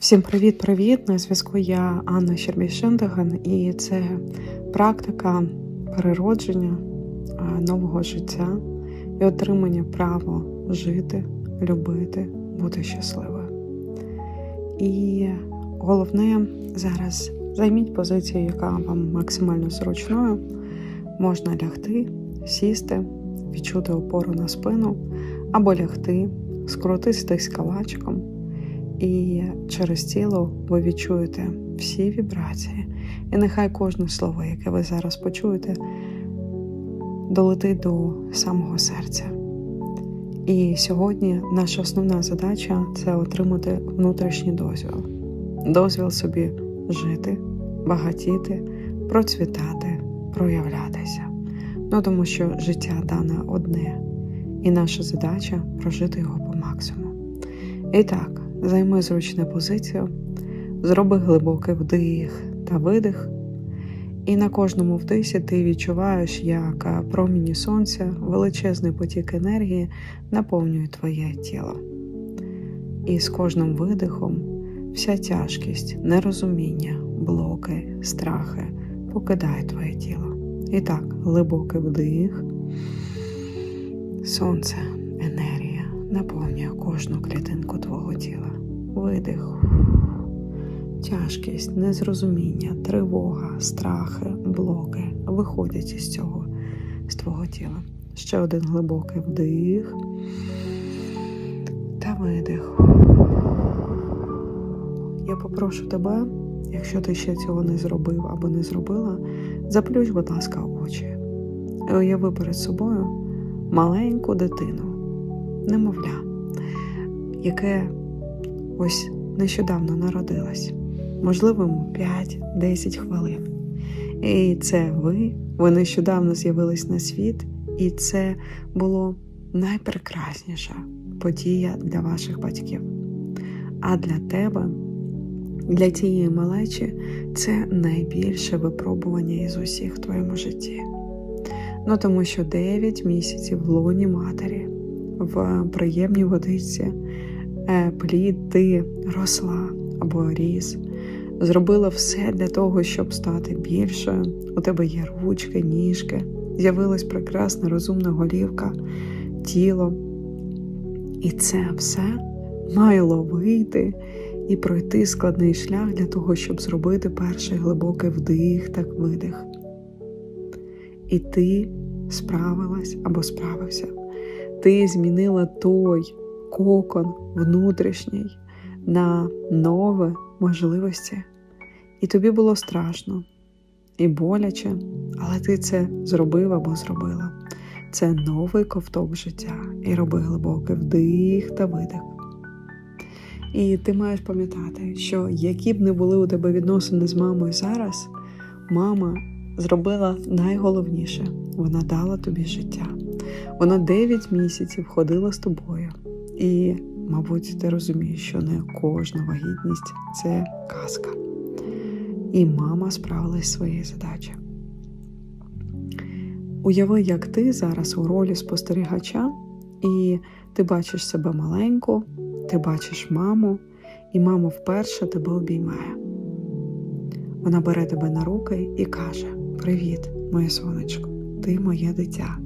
Всім привіт-привіт! На зв'язку я Анна Щербій-Шендаган, і це практика переродження нового життя і отримання права жити, любити, бути щасливою. І головне зараз займіть позицію, яка вам максимально зручною. Можна лягти, сісти, відчути опору на спину або лягти, скрутитись калачиком. І через тіло ви відчуєте всі вібрації. І нехай кожне слово, яке ви зараз почуєте, долетить до самого серця. І сьогодні наша основна задача це отримати внутрішній дозвіл. Дозвіл собі жити, багатіти, процвітати, проявлятися. Ну тому що життя дане одне, і наша задача прожити його по максимуму. І так, займи зручну позицію, зроби глибокий вдих та видих. І на кожному вдисі ти відчуваєш, як проміні сонця, величезний потік енергії наповнює твоє тіло. І з кожним видихом вся тяжкість, нерозуміння, блоки, страхи покидає твоє тіло. І так, глибокий вдих, сонце, енергія наповнює кожну клітинку твого тіла. Видих, тяжкість, незрозуміння, тривога, страхи, блоки виходять із цього, з твого тіла. Ще один глибокий вдих та видих. Я попрошу тебе, якщо ти ще цього не зробив або не зробила, заплющ, будь ласка, очі. І уяви перед собою маленьку дитину, немовля, яке ось нещодавно народилась, можливо, йому 5-10 хвилин. І це ви, ви нещодавно з'явились на світ, і це було найпрекрасніша подія для ваших батьків. А для тебе, для тієї малечі, це найбільше випробування із усіх в твоєму житті. Ну тому що 9 місяців в лоні матері, в приємній водиці, плід ти росла або ріс, зробила все для того, щоб стати більшою. У тебе є ручки, ніжки, з'явилась прекрасна розумна голівка, тіло. І це все мало вийти і пройти складний шлях для того, щоб зробити перший глибокий вдих та видих. І ти справилась або справився. Ти змінила той кокон внутрішній на нові можливості. І тобі було страшно і боляче, але ти це зробив або зробила. Це новий ковток життя. І роби глибокий вдих та видих. І ти маєш пам'ятати, що які б не були у тебе відносини з мамою зараз, мама зробила найголовніше вона дала тобі життя. Вона 9 місяців ходила з тобою. І, мабуть, ти розумієш, що не кожна вагітність це казка. І мама справилась своєю задачею. Уяви, як ти зараз у ролі спостерігача, і ти бачиш себе маленьку, ти бачиш маму, і мама вперше тебе обіймає. Вона бере тебе на руки і каже: Привіт, моє сонечко, ти моє дитя.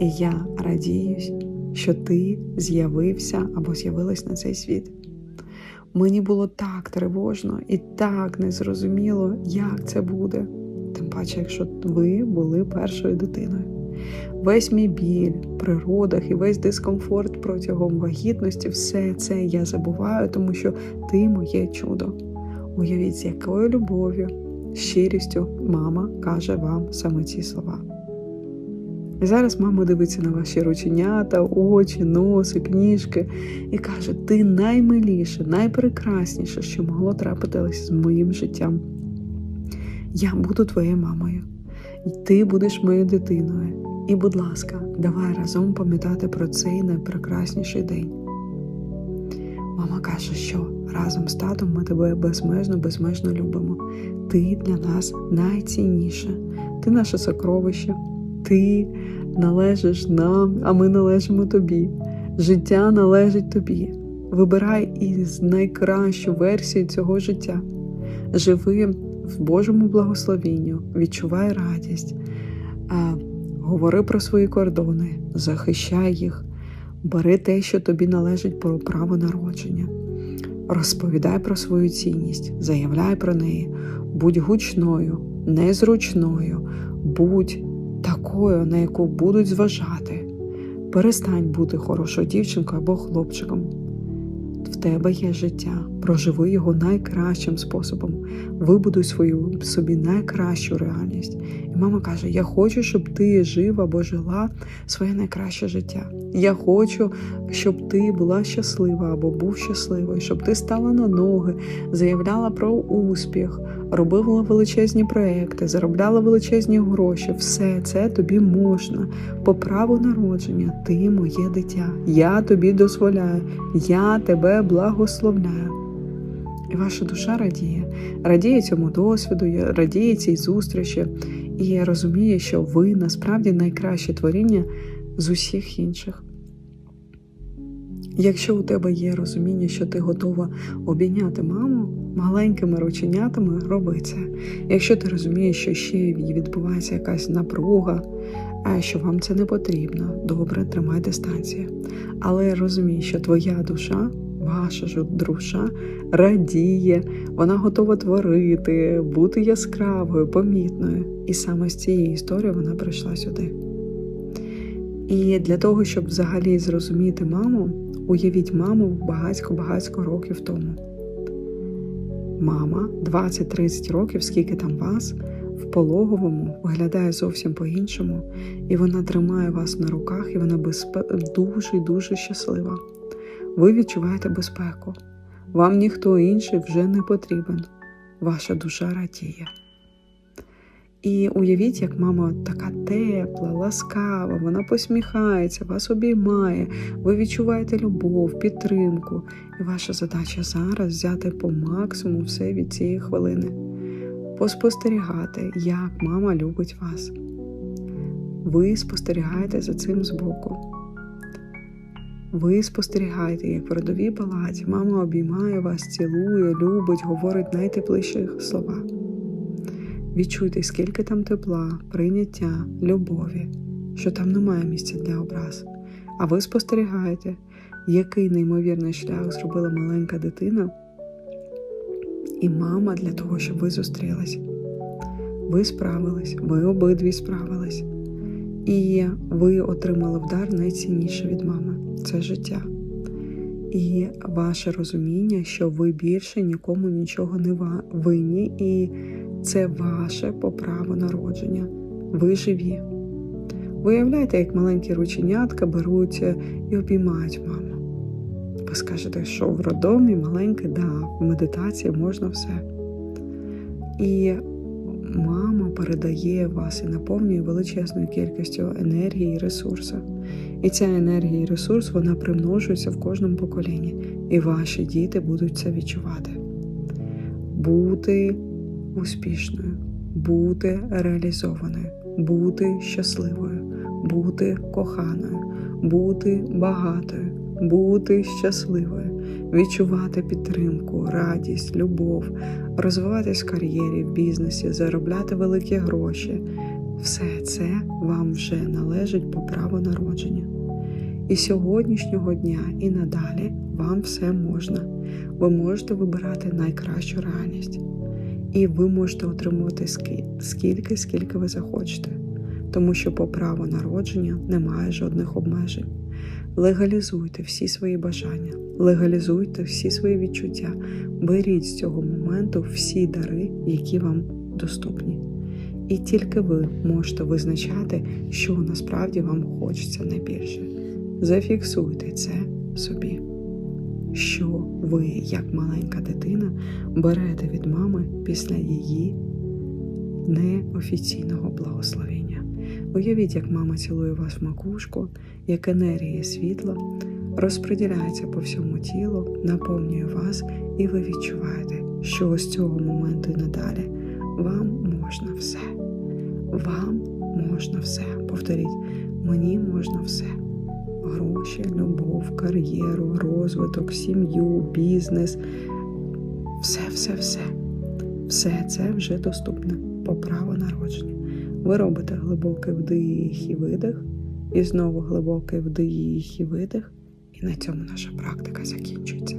І я радіюсь, що ти з'явився або з'явилась на цей світ. Мені було так тривожно і так незрозуміло, як це буде. Тим паче, якщо ви були першою дитиною. Весь мій біль при родах і весь дискомфорт протягом вагітності, все це я забуваю, тому що ти моє чудо. Уявіть, з якою любов'ю, щирістю мама каже вам саме ці слова. І зараз мама дивиться на ваші рученята, очі, носик, ніжки і каже: ти наймиліше, найпрекрасніше, що могло трапитися з моїм життям. Я буду твоєю мамою, і ти будеш моєю дитиною. І, будь ласка, давай разом пам'ятати про цей найпрекрасніший день. Мама каже, що разом з татом ми тебе безмежно, безмежно любимо. Ти для нас найцінніше, ти наше сокровище, ти належиш нам, а ми належимо тобі. Життя належить тобі. Вибирай із найкращу версію цього життя. Живи в Божому благословінню, відчувай радість, говори про свої кордони, захищай їх, бери те, що тобі належить про право народження. Розповідай про свою цінність, заявляй про неї, будь гучною, незручною, будь такою, на яку будуть зважати. Перестань бути хорошою дівчинкою або хлопчиком. В тебе є життя, проживи його найкращим способом, вибудуй свою собі найкращу реальність. І мама каже: Я хочу, щоб ти жив або жила своє найкраще життя. Я хочу, щоб ти була щаслива або був щасливий, щоб ти стала на ноги, заявляла про успіх, робила величезні проекти, заробляла величезні гроші. Все це тобі можна. По праву народження ти моє дитя. Я тобі дозволяю, я тебе благословляю. І ваша душа радіє, радіє цьому досвіду, радіє цій зустрічі, і розуміє, що ви насправді найкраще творіння з усіх інших. Якщо у тебе є розуміння, що ти готова обійняти маму маленькими рученятами, роби це. Якщо ти розумієш, що ще відбувається якась напруга, а що вам це не потрібно, добре, тримай дистанцію. Але розумій, що твоя душа, ваша ж душа радіє, вона готова творити, бути яскравою, помітною. І саме з цієї історії вона прийшла сюди. І для того, щоб взагалі зрозуміти маму, уявіть маму багатько-багатько років тому. Мама 20-30 років, скільки там вас, в пологовому виглядає зовсім по-іншому, і вона тримає вас на руках, і вона безпе... дуже і дуже щаслива. Ви відчуваєте безпеку. Вам ніхто інший вже не потрібен. Ваша душа радіє. І уявіть, як мама така тепла, ласкава, вона посміхається, вас обіймає, ви відчуваєте любов, підтримку. І ваша задача зараз взяти по максимуму все від цієї хвилини, поспостерігати, як мама любить вас. Ви спостерігаєте за цим збоку. Ви спостерігаєте, як в родовій палаті мама обіймає вас, цілує, любить, говорить найтепліші слова. Відчуйте, скільки там тепла, прийняття, любові, що там немає місця для образ. А ви спостерігаєте, який неймовірний шлях зробила маленька дитина і мама для того, щоб ви зустрілись. Ви справились, ви обидві справились. І ви отримали вдар найцінніше від мами це життя. І ваше розуміння, що ви більше нікому нічого не винні, і це ваше по праву народження. Ви живі. Виявляєте, як маленькі рученятка беруть і обіймають маму. Ви скажете, що в роддомі маленьке, да, в медитації можна все. І мама передає вас і наповнює величезною кількістю енергії і ресурсу. І ця енергія і ресурс вона примножується в кожному поколінні. І ваші діти будуть це відчувати. Бути успішною, бути реалізованою, бути щасливою, бути коханою, бути багатою, бути щасливою, відчувати підтримку, радість, любов, розвиватись в кар'єрі, в бізнесі, заробляти великі гроші. Все це вам вже належить по праву народження. І сьогоднішнього дня і надалі вам все можна. Ви можете вибирати найкращу реальність. І ви можете отримувати скільки, скільки ви захочете, тому що по праву народження немає жодних обмежень. Легалізуйте всі свої бажання, легалізуйте всі свої відчуття, беріть з цього моменту всі дари, які вам доступні. І тільки ви можете визначати, що насправді вам хочеться найбільше. Зафіксуйте це собі, що ви, як маленька дитина, берете від мами після її неофіційного благословення. Уявіть, як мама цілує вас в макушку, як енергія світла розподіляється по всьому тілу, наповнює вас, і ви відчуваєте, що з цього моменту і надалі вам можна все. Вам можна все. Повторіть, мені можна все. гроші, любов, кар'єру, розвиток, сім'ю, бізнес. Все, все, все. Все це вже доступне по праву народження. Ви робите глибокий вдих і видих, і знову глибокий вдих і видих. І на цьому наша практика закінчується.